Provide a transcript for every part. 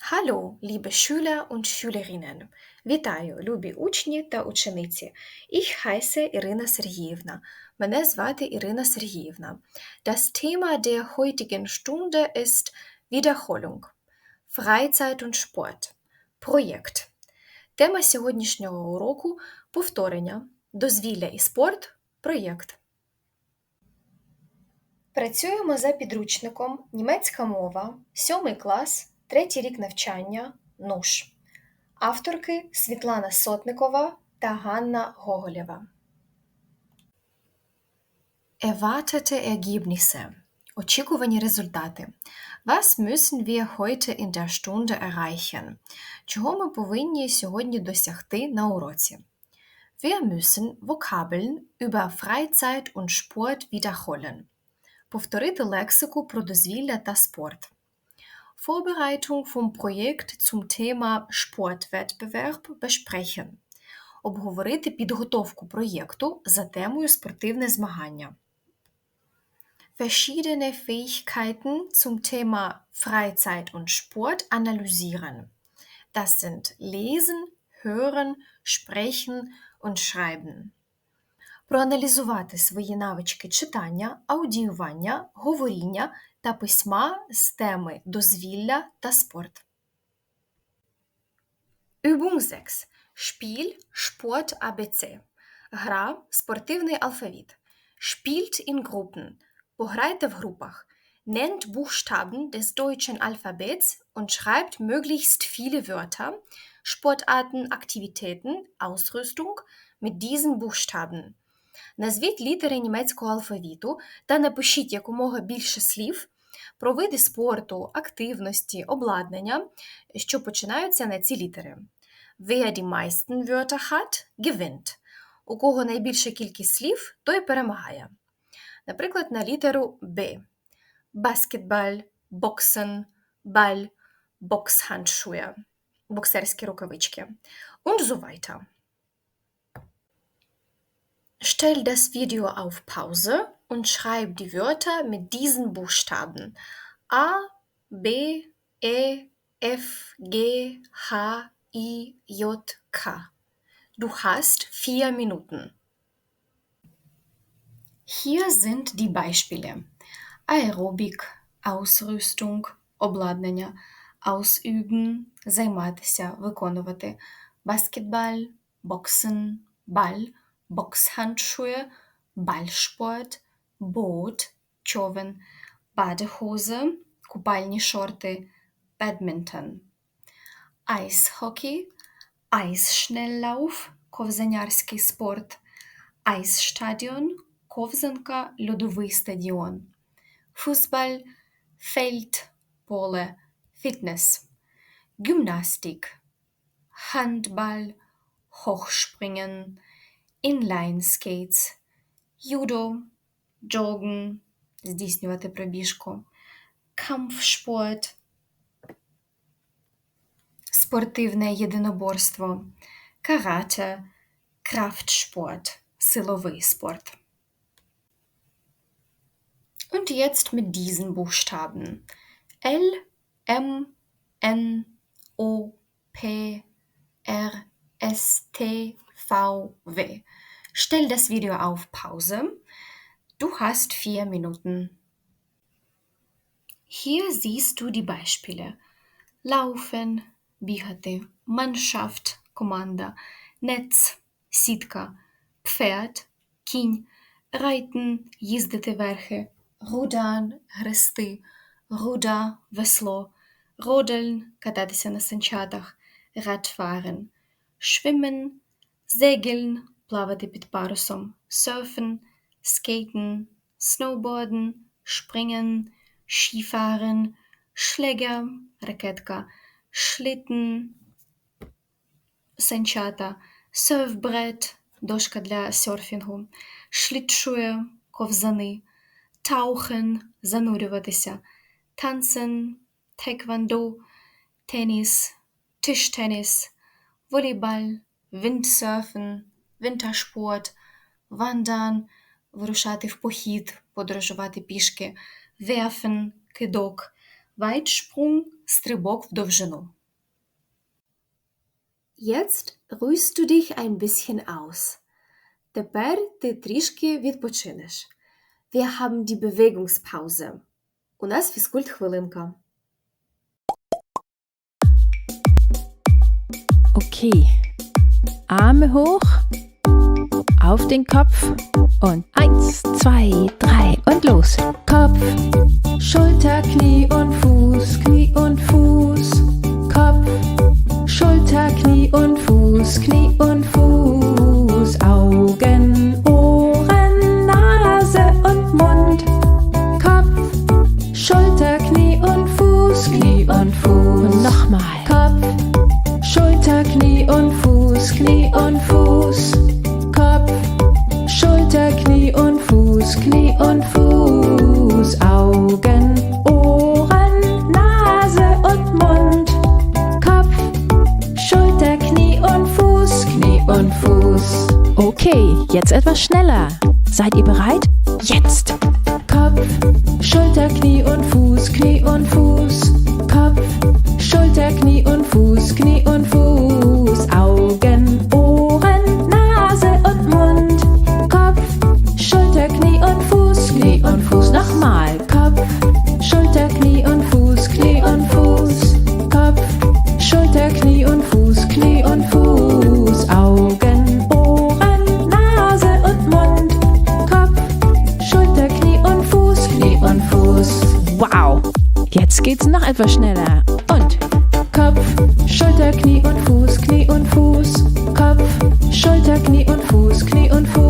Hallo, liebe Schüler und Schülerinnen. Вітаю, любі учні та учениці. Ich heiße Irina Sergejevna. Мене звати Ірина Сергіївна. Das Thema der heutigen Stunde ist Wiederholung. Freizeit und Sport. Проєкт. Тема сьогоднішнього уроку повторення. Дозвілля і спорт. Проєкт. Працюємо за підручником Німецька мова, 7 клас, 3 рік навчання, НУШ. Авторки Світлана Сотникова та Ганна Гоголєва. Erwartete Ergebnisse. Очікувані результати. Was müssen wir heute in der Stunde erreichen? Чого ми повинні сьогодні досягти на уроці? Wir müssen Vokabeln über Freizeit und Sport wiederholen. Повторити лексику про дозвілля та спорт. Vorbereitung vom Projekt zum Thema Sportwettbewerb besprechen. Обговорити підготовку проєкту за темою спортивне змагання. Verschiedene Fähigkeiten zum Thema Freizeit und Sport analysieren. Das sind Lesen, Hören, Sprechen und Schreiben. Проаналізувати свої навички читання, аудіювання, говоріння та письма з теми дозвілля та спорт. Übung 6. Spiel Sport ABC. Гра спортивний алфавіт. Spielt in Gruppen. Пограйте в групах. Nennt Buchstaben des deutschen Alphabets und schreibt möglichst viele Wörter, Sportarten, Aktivitäten, Ausrüstung mit diesen Buchstaben. Назвіть літери німецького алфавіту та напишіть якомога більше слів про види спорту, активності, обладнання, що починаються на ці літери. Wer die meisten Wörter hat, gewinnt. У кого найбільша кількість слів, той перемагає. Наприклад, на літеру Б. Баскетбаль, боксен, баль, боксhandschuhe, боксерські рукавички. Und so weiter. Stell das Video auf Pause und schreib die Wörter mit diesen Buchstaben. A, B, E, F, G, H, I, J, K. Du hast vier Minuten. Hier sind die Beispiele. Aerobik, Ausrüstung, обладнання, ausüben, займатися, виконувати, баскетбаль, боксен, баль, Boxhandschuhe, Ballsport, Boot, човен, Badehose, купальні шорти, Badminton. Eishockey, Eisschnelllauf, ковзанярський спорт, Eisstadion, ковзанка, льодовий стадіон, Fußball, Feld, поле, Fitness, Gymnastik, Handball, Hochspringen, Inline Skates, Judo, Joggen, здійснювати пробіжку, Kampfsport, спортивне єдиноборство, Карате, Kraftsport, силовий спорт. Und jetzt mit diesen Buchstaben. L, M, N, O, P, R, S, T, V, W. Stell das Video auf Pause. Du hast vier Minuten. Hier siehst du die Beispiele. Laufen, бігати, Mannschaft, Команда, Netz, сітка, Pferd, кінь, Reiten, їздити верхи, Rudern, грести, Ruder, весло, Rodeln, кататися на санчатах, Radfahren, Schwimmen, Segeln, плавати під парусом, Surfen, Skaten, Snowboarden, Springen, Skifahren, Schläger, ракетка, Schlitten, санчата, Surfbrett, дошка для серфінгу, Schlittschuhe, ковзани, Tauchen, занурюватися, Tanzen, Taekwondo, Tennis, Tischtennis, Volleyball, Windsurfen, Wintersport, Wandern, вирушати в похід, подорожувати пішки, Werfen, кидок, Weitsprung, стрибок в довжину. Jetzt ruhst du dich ein bisschen aus. Тепер ти трішки відпочинеш. Wir haben die Bewegungspause. У нас фізкульт-хвилинка. Okay. Arme hoch, auf den Kopf und eins, zwei, drei und los. Kopf, Schulter, Knie und Fuß, Knie und Fuß. Kopf, Schulter, Knie und Fuß, Knie und Fuß. Seid ihr bereit? Jetzt! Kopf, Schulter, Knie und Fuß, Knie und Fuß. Kopf, Schulter, Knie und Fuß, Knie und Fuß. Geht's noch etwas schneller. Und Kopf, Schulter, Knie und Fuß, Knie und Fuß. Kopf, Schulter, Knie und Fuß, Knie und Fuß.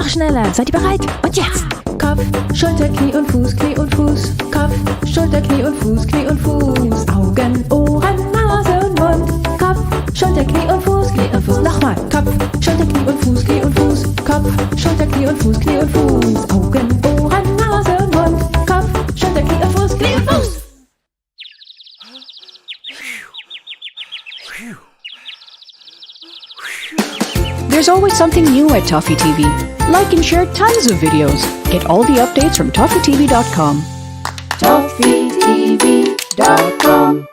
Noch schneller. Seid ihr bereit? Und jetzt! Kopf, Schulter, Knie und Fuß, Knie und Fuß. Kopf, Schulter, Knie und Fuß, Knie und Fuß. Augen, Ohren, Nase und Mund. Kopf, Schulter, Knie und Fuß, Knie und Fuß. Nochmal. Kopf, Schulter, Knie und Fuß, Knie und Fuß. Kopf, Schulter, Knie und Fuß, Knie und Fuß. Augen, Ohren, Nase und Mund. Kopf, Schulter, Knie und Fuß, Knie und Fuß. There's always something new at Toffee TV. Like and share tons of videos. Get all the updates from ToffeeTV.com. ToffeeTV.com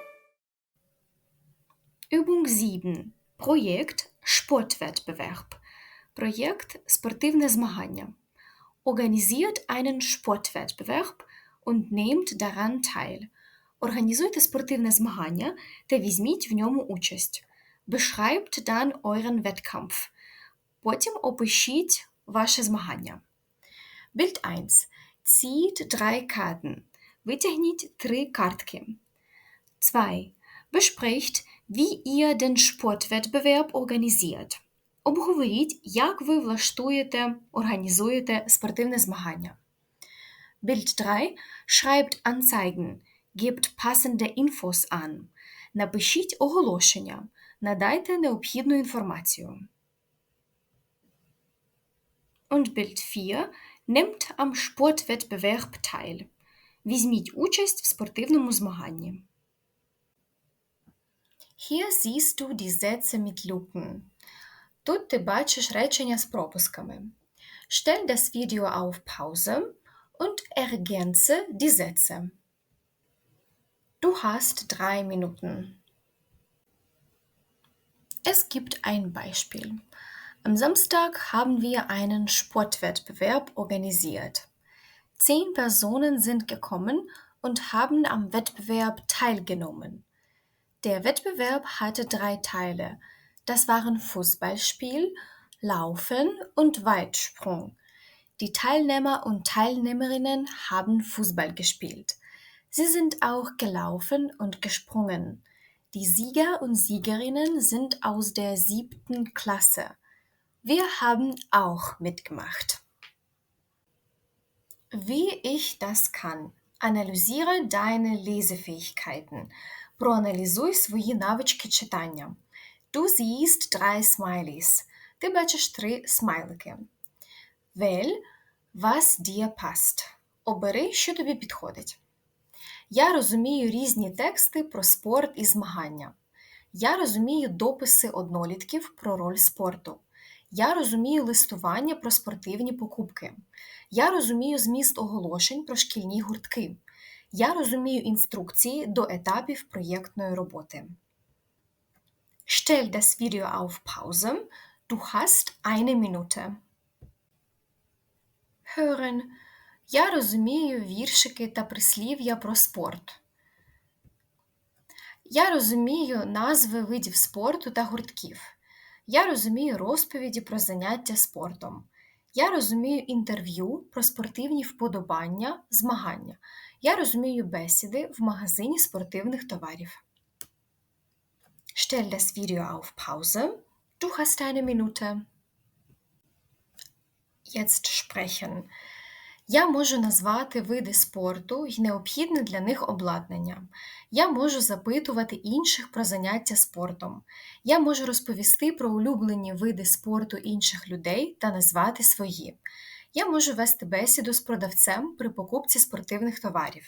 Übung 7. Projekt Sportwettbewerb. Projekt спортивне змагання. Organisiert einen Sportwettbewerb und nehmt daran teil. Організуйте спортивне змагання та візьміть в ньому участь. Beschreibt dann euren Wettkampf. Потім опишіть ваше змагання. Bild 1. Zieht drei Karten. Витягніть три картки. 2. Besprecht, wie ihr den Sportwettbewerb organisiert. Обговоріть, як ви влаштуєте, організуєте спортивне змагання. Bild 3. Schreibt Anzeigen. Gebt passende Infos an. Напишіть оголошення. Надайте необхідну інформацію. Und Bild 4. Nimmt am Sportwettbewerb teil. Візьміть участь в спортивному змаганні. Hier siehst du die Sätze mit Lupen. Тут ти бачиш речення з пропусками. Stell das Video auf Pause und ergänze die Sätze. Du hast drei Minuten. Es gibt ein Beispiel. Am Samstag haben wir einen Sportwettbewerb organisiert. Zehn Personen sind gekommen und haben am Wettbewerb teilgenommen. Der Wettbewerb hatte drei Teile. Das waren Fußballspiel, Laufen und Weitsprung. Die Teilnehmer und Teilnehmerinnen haben Fußball gespielt. Sie sind auch gelaufen und gesprungen. Die Sieger und Siegerinnen sind aus der siebten Klasse. Wir haben auch mitgemacht. Wie ich das kann. Аналізуй deine Lesefähigkeiten. Проаналізуй свої навички читання. Du siehst drei Smileys. Ти бачиш три смайлики. Wähl Was dir passt. Обери, що тобі підходить. Я розумію різні тексти про спорт і змагання. Я розумію дописи однолітків про роль спорту. Я розумію листування про спортивні покупки. Я розумію зміст оголошень про шкільні гуртки. Я розумію інструкції до етапів проєктної роботи. Stell das Video auf Pause. Du hast eine Minute. Hören. Я розумію віршики та прислів'я про спорт. Я розумію назви видів спорту та гуртків. Я розумію розповіді про заняття спортом. Я розумію інтерв'ю про спортивні вподобання, змагання. Я розумію бесіди в магазині спортивних товарів. Stell das Video auf Pause. Du hast eine Minute. Jetzt sprechen. Я можу назвати види спорту й необхідне для них обладнання. Я можу запитувати інших про заняття спортом. Я можу розповісти про улюблені види спорту інших людей та назвати свої. Я можу вести бесіду з продавцем при покупці спортивних товарів.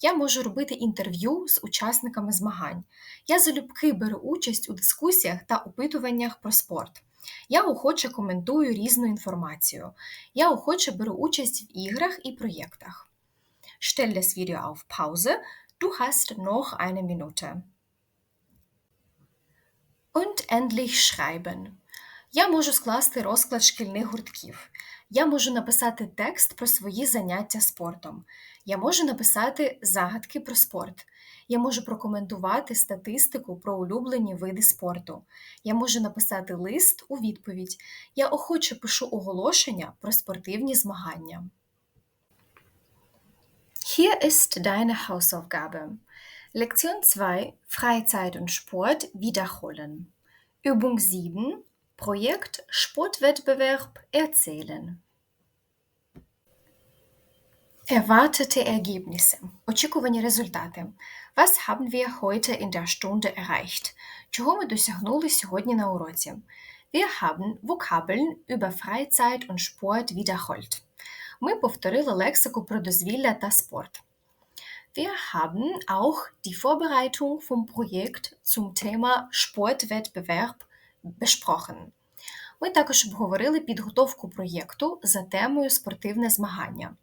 Я можу робити інтерв'ю з учасниками змагань. Я залюбки беру участь у дискусіях та опитуваннях про спорт. Я охоче коментую різну інформацію. Я охоче беру участь в іграх і проєктах. Stell das Video auf Pause. Du hast noch eine Minute. Und endlich schreiben. Я можу скласти розклад шкільних гуртків. Я можу написати текст про свої заняття спортом. Я можу написати загадки про спорт. Я можу прокоментувати статистику про улюблені види спорту. Я можу написати лист у відповідь. Я охоче пишу оголошення про спортивні змагання. Hier ist deine Hausaufgabe. Lektion 2 Freizeit und Sport wiederholen. Übung 7 Projekt Sportwettbewerb erzählen. Erwartete Ergebnisse. Очікувані результати. Was haben wir heute in der Stunde erreicht? Чого ми досягнули сьогодні на уроці? Wir haben Vokabeln über Freizeit und Sport wiederholt. Ми повторили лексику про дозвілля та спорт. Wir haben auch die Vorbereitung vom Projekt zum Thema Sportwettbewerb besprochen. Ми також обговорили підготовку проєкту за темою спортивне змагання.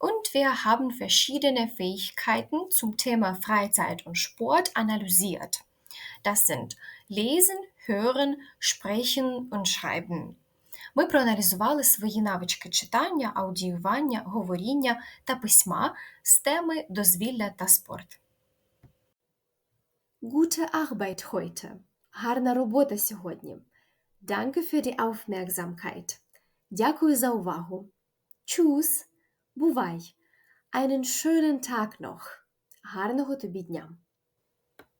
Und wir haben verschiedene Fähigkeiten zum Thema Freizeit und Sport analysiert. Das sind Lesen, Hören, Sprechen und Schreiben. Ми проаналізували свої навички читання, аудіювання, говоріння та письма з теми дозвілля та спорт. Gute Arbeit heute. Гарна робота сьогодні. Danke für die Aufmerksamkeit. Дякую за увагу. Tschüss. Бувай! Einen schönen Tag noch! Гарного тобі дня!